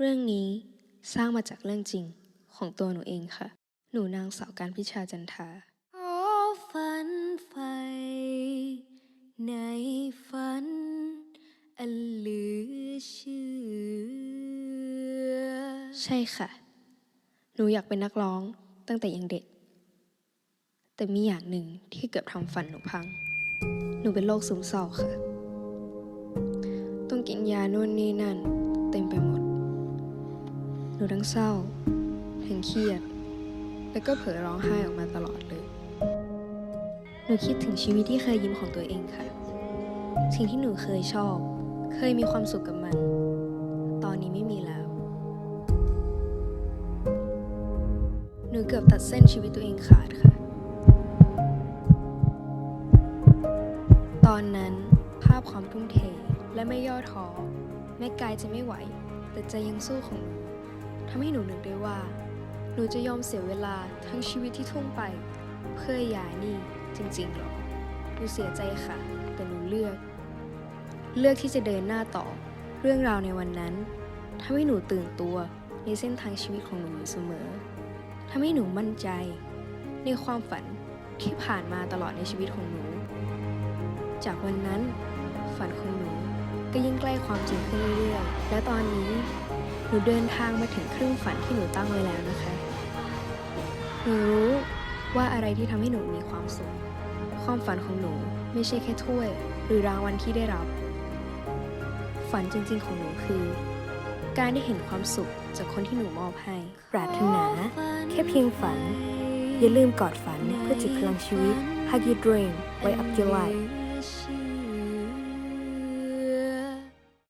เรื่องนี้สร้างมาจากเรื่องจริงของตัวหนูเองค่ะ หนูนางสาวการพิชาจันทาขอฝันไฟ ในฝัน อันเหลือเชื่อ ใช่ค่ะ หนูอยากเป็นนักร้องตั้งแต่ยังเด็ก แต่มีอย่างหนึ่งที่เกือบทำฝันหนูพัง หนูเป็นโรคซึมเศร้าค่ะ ต้องกินยานู่นนี่นั่น เต็มไปหมด หนูทั้งเศร้าทั้งเครียด แล้วก็เผลอร้องไห้ออกมาตลอดเลย หนูคิดถึงชีวิตที่เคยยิ้มของตัวเองค่ะ สิ่งที่หนูเคยชอบ เคยมีความสุขกับมัน ตอนนี้ไม่มีแล้ว หนูเกือบตัดเส้นชีวิตตัวเองขาดค่ะ ตอนนั้นภาพความทุ่มเทและไม่ย่อท้อแม้กายจะไม่ไหว แต่ใจยังสู้ของหนู ทำให้หนูนึกได้ว่า หนูจะยอมเสียเวลาทั้งชีวิตที่ทุ่มไป เพื่อยานี่จริงๆหรอหนูเสียใจค่ะ แต่หนูเลือก เลือกที่จะเดินหน้าต่อ เรื่องราวในวันนั้นทำให้หนูตื่นตัวในเส้นทางชีวิตของหนูอยู่เสมอทำให้หนูมั่นใจ ในความฝันที่ผ่านมาตลอดในชีวิตของหนู จากวันนั้น ฝันของหนูก็ยิ่งใกล้ความจริงขึ้นเรื่อย และตอนนี้หนูเดินทางมาถึงครึ่งฝันที่หนูตั้งไว้แล้วนะคะ หนูรู้ว่าอะไรที่ทำให้หนูมีความสุข ความฝันของหนูไม่ใช่แค่ถ้วย หรือรางวัลที่ได้รับ ฝันจริงๆของหนูคือ การได้เห็นความสุขจากคนที่หนูมอบให้ ปรารถนา แค่เพียงฝัน อย่าลืมกอดฝันเพื่อจิตพลังชีวิต Hug your dream Wake up your life